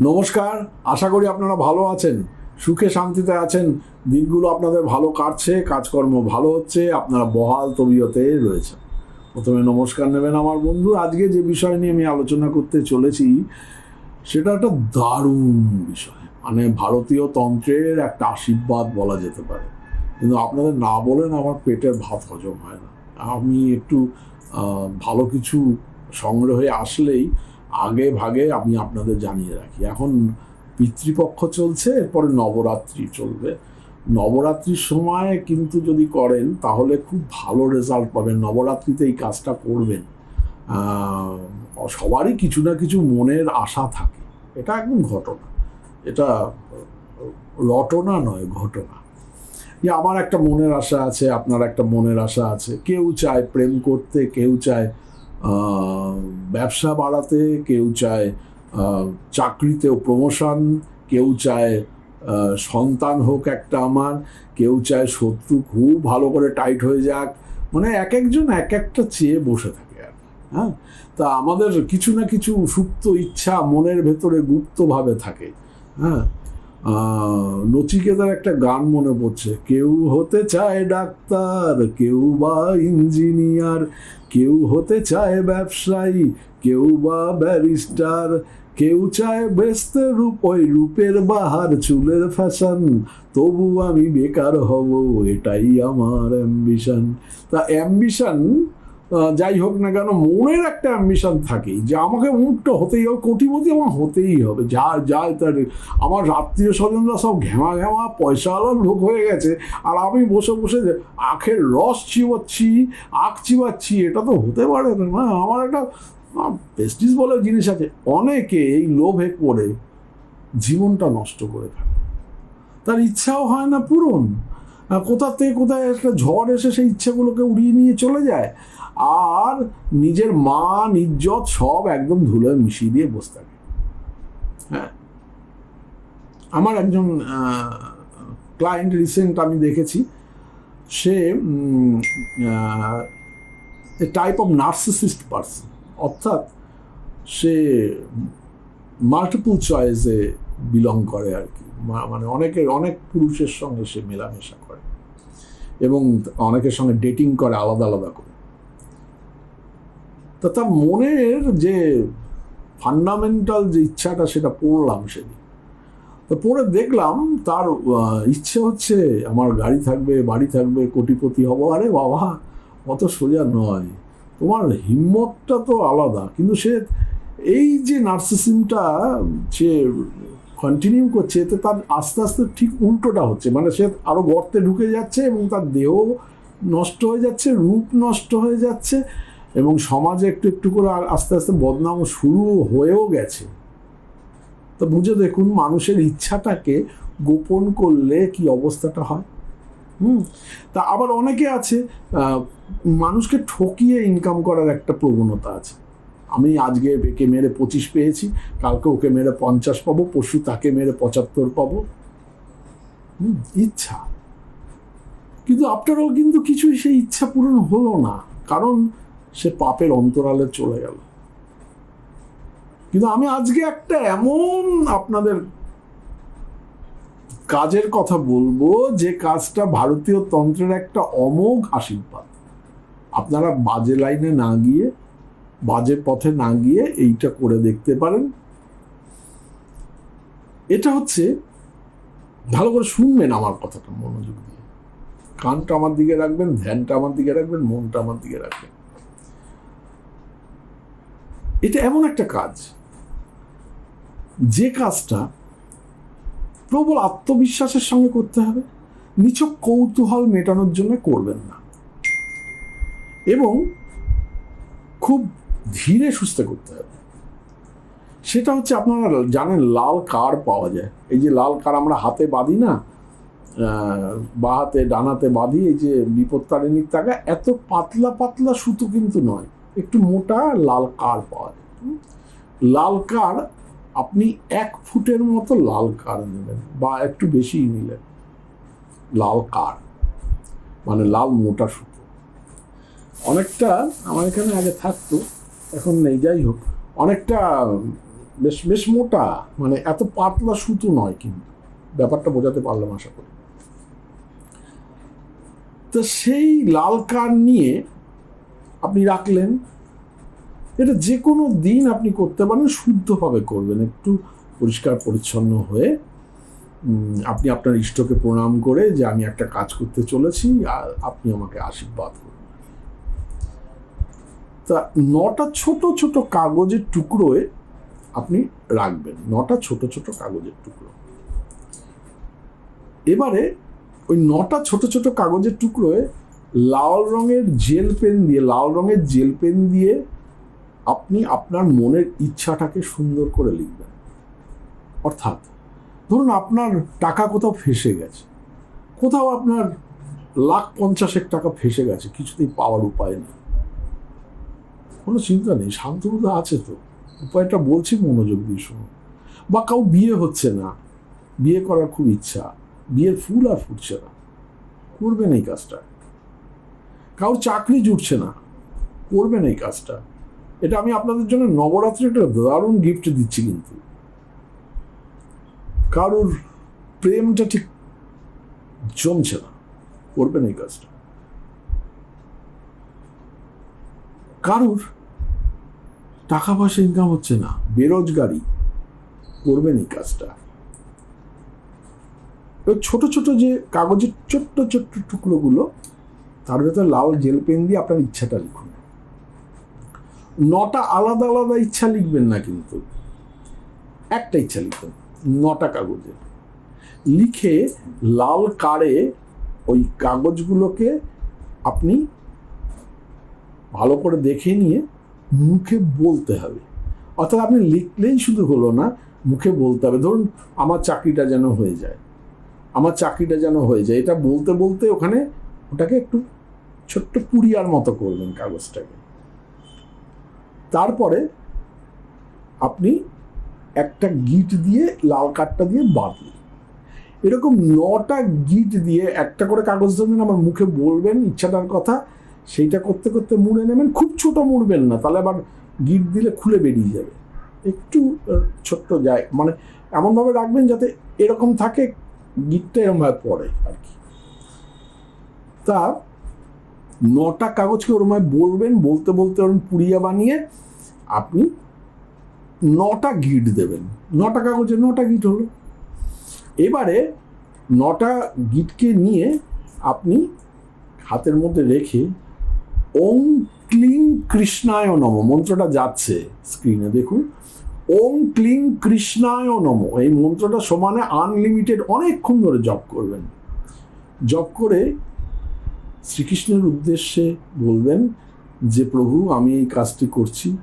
নমস্কার, আশা করি আপনারা ভালো আছেন। সুখে শান্তিতে আছেন। দিনগুলো আপনাদের ভালো কাটছে, কাজকর্ম ভালো হচ্ছে, আপনারা বহাল তবিয়তে রয়েছেন। প্রথমে নমস্কার নেবেন আমার বন্ধু। আজকে যে বিষয় নিয়ে আমি আলোচনা করতে চলেছি, সেটা একটা দারুণ বিষয়। মানে ভারতীয় তন্ত্রের একটা আশীর্বাদ বলা যেতে পারে। কিন্তু আপনাদের না বলেন আমার পেটের ভাত হজম হয় না। আমি একটু ভালো কিছু সংগ্রহে আসলেই আগে ভাগে আমি আপনাদের জানিয়ে রাখি। এখন পিতৃপক্ষ চলছে, এরপরে নবরাত্রি চলবে। নবরাত্রির সময় কিন্তু যদি করেন, তাহলে খুব ভালো রেজাল্ট পাবেন। নবরাত্রিতে এই কাজটা করবেন। সবারই কিছু না কিছু মনের আশা থাকে। এটা একদম ঘটনা। এটা রটনা নয়, ঘটনা। যে আমার একটা মনের আশা আছে, আপনার একটা মনের আশা আছে। কেউ চায় প্রেম করতে, কেউ চায় ব্যবসা বাড়াতে, কেউ চায় চাকরিতেও প্রমোশন কেউ চায় সন্তান হোক একটা আমার, কেউ চায় শত্রু খুব ভালো করে টাইট হয়ে যাক। মানে এক একজন এক একটা চেয়ে বসে থাকে আর হ্যাঁ? তা আমাদের কিছু না কিছু সুপ্ত ইচ্ছা মনের ভেতরে গুপ্তভাবে থাকে হ্যাঁ? নচিকেতার একটা গান মনে পড়ছে। কেউ হতে চায় ডাক্তার, কেউ বা ইঞ্জিনিয়ার, কেউ হতে চায় ব্যবসায়ী, কেউ বা ব্যারিস্টার, কেউ চায় বেচতে রূপ ওই রূপের বাহার, চুলের ফ্যাশন। তবু আমি বেকার হব, এটাই আমার অ্যাম্বিশন তা অ্যাম্বিশন যাই হোক না কেন, মনের একটা অ্যাম্বিশন থাকে যে আমাকে মুখটা হতেই হবে, কোটিপতি আমার হতেই হবে। যা যা তার, আমার আত্মীয় স্বজনরা সব ঘেমা ঘেমা পয়সাওয়ালা লোক হয়ে গেছে, আর আমি বসে বসে আখের রস চিবাচ্ছি, আখ চিবাচ্ছি, এটা তো হতে পারে না। আমার একটা পেস্টিস বলে জিনিস আছে, অনেকে এই লোভে পড়ে জীবনটা নষ্ট করে ফেলে তার ইচ্ছাও হয় না পূরণ। কোথা থেকে কোথায় একটা ঝড় এসে সেই ইচ্ছাগুলোকে উড়িয়ে নিয়ে চলে যায়, আর নিজের মান, ইজ্জত সব একদম ধুলে মিশিয়ে দিয়ে বসে থাকে। হ্যাঁ। আমার একজন ক্লায়েন্ট রিসেন্ট আমি দেখেছি, সে টাইপ অফ নার্সিসিস্ট পার্সন অর্থাৎ সে মাল্টিপল চয়েসে বিলং করে আর কি। মানে অনেকের, অনেক পুরুষের সঙ্গে সে মেলামেশা করে এবং অনেকের সঙ্গে ডেটিং করে আলাদা আলাদা করে। তা তার মনের যে ফান্ডামেন্টাল যে ইচ্ছাটা, সেটা পড়লাম সেদিন। তো পড়ে দেখলাম তার ইচ্ছে হচ্ছে আমার গাড়ি থাকবে, বাড়ি থাকবে, কোটিপতি হব। আরে বাবা, অত সোজা নয়। তোমার হিম্মতটা তো আলাদা। কিন্তু সে, এই যে নার্সিসিমটা সে কন্টিনিউ করছে এতে তার আস্তে আস্তে ঠিক উল্টোটা হচ্ছে। মানে সে আরও গর্তে ঢুকে যাচ্ছে এবং তার দেহ নষ্ট হয়ে যাচ্ছে, রূপ নষ্ট হয়ে যাচ্ছে এবং সমাজে একটু একটু করে আর আস্তে আস্তে বদনাম শুরু হয়েও গেছে। তো বুঝে দেখুন, মানুষের ইচ্ছাটাকে গোপন করলে কি অবস্থাটা হয়? হুম? তা আবার অনেকে আছে মানুষকে ঠকিয়ে ইনকাম করার একটা প্রবণতা আছে। আমি আজকে একে মেরে পঁচিশ পেয়েছি, কালকে ওকে মেরে পঞ্চাশ পাবো, পরশু তাকে মেরে পঁচাত্তর পাবো। ইচ্ছা। কিন্তু আফটার অল কিন্তু কিছুই সেই ইচ্ছা পূরণ হলো না, কারণ সে পাপের অন্তরালে চলে গেল। কিন্তু আমি আজকে একটা এমন আপনাদের কাজের কথা বলব, যে কাজটা ভারতীয় তন্ত্রের একটা অমোঘ আশীর্বাদ। আপনারা বাজে লাইনে না গিয়ে বাজে পথে না গিয়ে এইটা করে দেখতে পারেন। এটা হচ্ছে, ভালো করে শুনবেন আমার কথাটা মনোযোগ দিয়ে। কানটা আমার দিকে রাখবেন, ধ্যানটা আমার দিকে রাখবেন, মনটা আমার দিকে রাখবেন। এটা এমন একটা কাজ। যে কাজটা প্রবল আত্মবিশ্বাসের সঙ্গে করতে হবে। নিছক কৌতূহল মেটানোর জন্য করবেন না। এবং খুব ধীরে সুস্থে করতে হবে। সেটা হচ্ছে আপনারা জানেন লাল কার পাওয়া যায়। এই যে লাল কার আমরা হাতে বাঁধি না আহ, বা হাতে ডান হাতে বাঁধি এই যে বিপত্তারিণীর টাকা এত পাতলা পাতলা সুতো কিন্তু নয়। একটু মোটা লাল কার পাওয়া যায়। লাল কার আপনি এক ফুটের মতো লাল কার নেবেন বা একটু বেশি নিলেন। লাল কার মানে লাল মোটা সুতো। অনেকটা আমার এখানে আগে থাকতো এখন নেই, যাই হোক। অনেকটা, বেশ বেশ মোটা মানে এত পাতলা সুতো নয় কিন্তু। ব্যাপারটা বোঝাতে পারলাম আশা করি। তো সেই লাল কার নিয়ে আপনি রাখলেন। এটা যে কোনো দিন আপনি করতে পারেন, শুদ্ধভাবে করবেন। একটু পরিষ্কার পরিচ্ছন্ন হয়ে আপনি আপনার ইষ্টকে প্রণাম করে যে, আমি একটা কাজ করতে চলেছি, আর আপনি আমাকে আশীর্বাদ করুন। তা নটা ছোট ছোট কাগজের টুকরোয় আপনি রাখবেন। নটা ছোট ছোট কাগজের টুকরো। এবারে ওই নটা ছোট ছোট কাগজের টুকরোয় লাল রঙের জেল পেন দিয়ে, লাল রঙের জেল পেন দিয়ে আপনি আপনার মনের ইচ্ছাটাকে সুন্দর করে লিখবেন। অর্থাৎ ধরুন আপনার টাকা কোথাও ফেসে গেছে। কোথাও আপনার লাখ পঞ্চাশেক টাকা ফেসে গেছে, কিছুতেই পাওয়ার উপায় নেই। কোনো চিন্তা নেই শান্ত শান্তনুদা আছে তো। উপায়টা বলছি মনোযোগ দিয়ে শুনুন বা কাউ বিয়ে হচ্ছে না, বিয়ে করার খুব ইচ্ছা, বিয়ের ফুল আর ফুটছে না। করবেন এই কাজটা। কারোর চাকরি জুটছে না, করবেন এই কাজটা। এটা আমি আপনাদের জন্য নবরাত্রি একটা দারুণ গিফট দিচ্ছি কিন্তু। কারোর প্রেমটা ঠিক জমছে না, করবেন এই কাজটা। কারোর টাকা পয়সা ইনকাম হচ্ছে না। বেরোজগারি করবেন এই কাজটা। ছোট ছোট যে কাগজের ছোট্ট ছোট্ট টুকরোগুলো, তার ভেতরে লাল জেল পেন দিয়ে আপনার ইচ্ছাটা লিখুন। নটা আলাদা আলাদা ইচ্ছা লিখবেন না কিন্তু। একটা ইচ্ছা লিখবেন নটা কাগজে। লিখে লাল কারে ওই কাগজগুলোকে আপনি ভালো করে দেখে নিয়ে মুখে বলতে হবে। অর্থাৎ আপনি লিখলেই শুধু হলো না, মুখে বলতে হবে। ধরুন, আমার চাকরিটা যেন হয়ে যায়। আমার চাকরিটা যেন হয়ে যায়। এটা বলতে বলতে ওখানে ওটাকে একটু ছোট্ট পুরিয়ার মতো করবেন কাগজটাকে। তারপরে আপনি একটা গিট দিয়ে লাল কাঠটা দিয়ে বাঁধলেন। এরকম নটা গিট দিয়ে একটা করে কাগজ ধরবেন আমার মুখে বলবেন ইচ্ছাটার কথা সেইটা করতে করতে মুড়ে নেবেন, খুব ছোট মুড়বেন না, তাহলে আবার গিট দিলে খুলে বেরিয়ে যাবে। একটু ছোট্ট যায় মানে এমনভাবে রাখবেন যাতে এরকম থাকে, গিটটা এরকমভাবে পড়ে আর কি। তা নটা কাগজকে ওরমভাবে বলবেন, বলতে বলতে ওরম পুড়িয়া বানিয়ে আপনি নটা গিট দেবেন। নটা কাগজে নটা গিট হলো। এবারে নটা গিটকে নিয়ে আপনি হাতের মধ্যে রেখে ওম ক্লিং কৃষ্ণায় নম, মন্ত্রটা যাচ্ছে স্ক্রিনে দেখুন। ওম ক্লিং কৃষ্ণায় নম, এই মন্ত্রটা সমানে আনলিমিটেড অনেকক্ষণ ধরে জপ করবেন। জপ করে শ্রীকৃষ্ণের উদ্দেশ্যে বলবেন যে, প্রভু, আমি এই কাজটি করছি।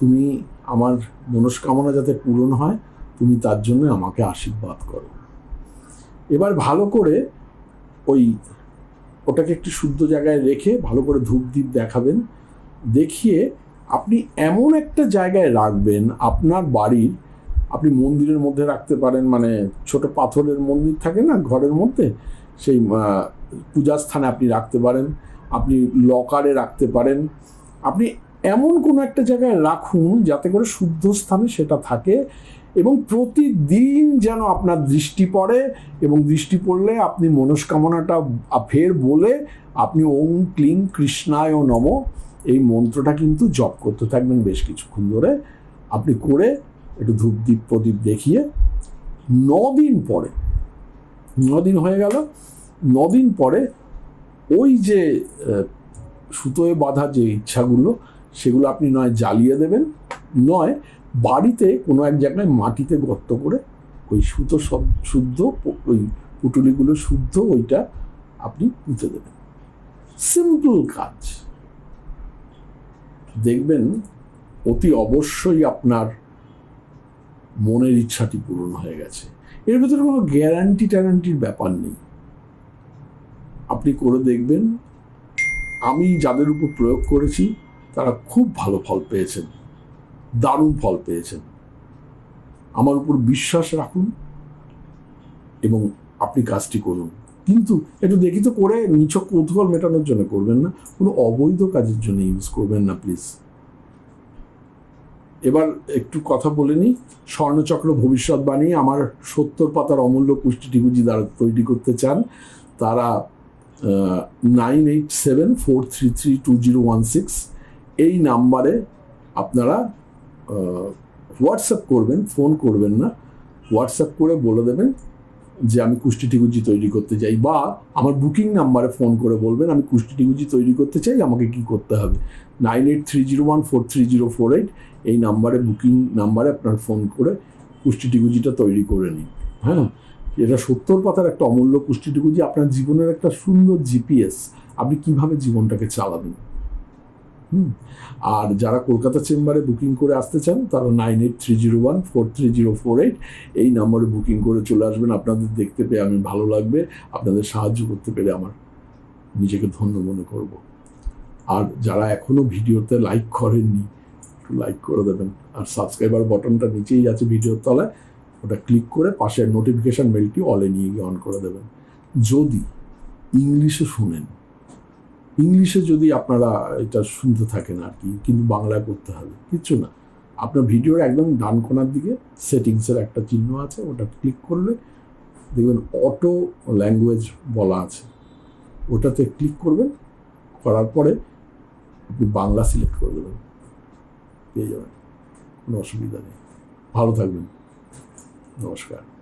তুমি আমার মনস্কামনা যাতে পূরণ হয়, তুমি তার জন্য আমাকে আশীর্বাদ করো। এবার ভালো করে ওই ওটাকে একটি শুদ্ধ জায়গায় রেখে ভালো করে ধূপ দ্বীপ দেখাবেন। দেখিয়ে আপনি এমন একটা জায়গায় রাখবেন আপনার বাড়ির, আপনি মন্দিরের মধ্যে রাখতে পারেন মানে ছোট পাথরের মন্দির থাকে না ঘরের মধ্যে, সেই পূজা স্থানে আপনি রাখতে পারেন। আপনি লকারে রাখতে পারেন। আপনি এমন কোনো একটা জায়গায় রাখুন যাতে করে শুদ্ধ স্থানে সেটা থাকে এবং প্রতিদিন যেন আপনার দৃষ্টি পড়ে এবং দৃষ্টি পড়লে আপনি মনস্কামনাটা ফের বলে আপনি ওম ক্লিং কৃষ্ণায় নম। এই মন্ত্রটা কিন্তু জপ করতে থাকবেন বেশ কিছুক্ষণ ধরে। আপনি করে একটু ধূপ দ্বীপ প্রদীপ দেখিয়ে নদিন পরে দিন হয়ে গেল দিন পরে ওই যে সুতোয় বাঁধা যে ইচ্ছাগুলো সেগুলো আপনি নয় জ্বালিয়ে দেবেন, নয় বাড়িতে কোনো এক জায়গায় মাটিতে গর্ত করে ওই সুতো সব শুদ্ধ ওই পুটুলিগুলো শুদ্ধ ওইটা আপনি পুঁতে দেবেন। সিম্পল কাজ। দেখবেন অতি অবশ্যই আপনার মনের ইচ্ছাটি পূরণ হয়ে গেছে। এর ভিতরে কোনো গ্যারান্টি ট্যারান্টির ব্যাপার নেই। আপনি করে দেখবেন, আমি যাদের উপর প্রয়োগ করেছি তারা খুব ভালো ফল পেয়েছেন। দারুণ ফল পেয়েছেন। আমার উপর বিশ্বাস রাখুন এবং আপনি কাজটি করুন। কিন্তু একটু দেখি তো করে নিছক কৌতূহল মেটানোর জন্য করবেন না। কোনো অবৈধ কাজের জন্য ইউজ করবেন না প্লিজ এবার একটু কথা বলে নিই। স্বর্ণচক্র ভবিষ্যৎবাণী আমার সত্তর পাতার অমূল্য পুষ্টি টিকুজি দ্বারা তৈরি করতে চান। তারা nine eight seven four three three two zero one six এই নাম্বারে আপনারা হোয়াটসঅ্যাপ করবেন ফোন করবেন না। হোয়াটসঅ্যাপ করে বলে দেবেন যে, আমি কুষ্টি টিকুজি তৈরি করতে চাই। বা আমার বুকিং নাম্বারে ফোন করে বলবেন, আমি কুষ্টি টিকুজি তৈরি করতে চাই, আমাকে কি করতে হবে? Nine eight three zero one four three zero four eight এই নাম্বারে, বুকিং নাম্বারে আপনার ফোন করে কুষ্টি টিকুজিটা তৈরি করে নিন। হ্যাঁ? এটা সত্তর পাতার একটা অমূল্য কুষ্টি টিকুজি আপনার জীবনের একটা সুন্দর জিপিএস আপনি কীভাবে জীবনটাকে চালাবেন? হুম। আর যারা কলকাতা চেম্বারে বুকিং করে আসতে চান, তারা nine eight three zero one four three zero four eight এই নম্বরে বুকিং করে চলে আসবেন। আপনাদের দেখতে পেয়ে আমি ভালো লাগবে। আপনাদের সাহায্য করতে পেরে আমার নিজেকে ধন্য মনে করব। আর যারা এখনও ভিডিওতে লাইক করেননি, একটু লাইক করে দেবেন। আর সাবস্ক্রাইবার বটনটা নিচেই আছে ভিডিওর তলায়। ওটা ক্লিক করে পাশের নোটিফিকেশন মেলটি অলে নিয়ে গিয়ে অন করে দেবেন। যদি ইংলিশে শুনেন ইংলিশে যদি আপনারা এটা শুনতে থাকেন আর কি, কিন্তু বাংলায় করতে হবে, কিচ্ছু না। আপনার ভিডিওর একদম ডান কোনার দিকে সেটিংসের একটা চিহ্ন আছে, ওটা ক্লিক করলে দেখবেন অটো ল্যাঙ্গুয়েজ বলা আছে। ওটাতে ক্লিক করবেন, করার পরে আপনি বাংলা সিলেক্ট করে দেবেন। পেয়ে যাবেন, কোনো অসুবিধা নেই। ভালো থাকবেন। নমস্কার।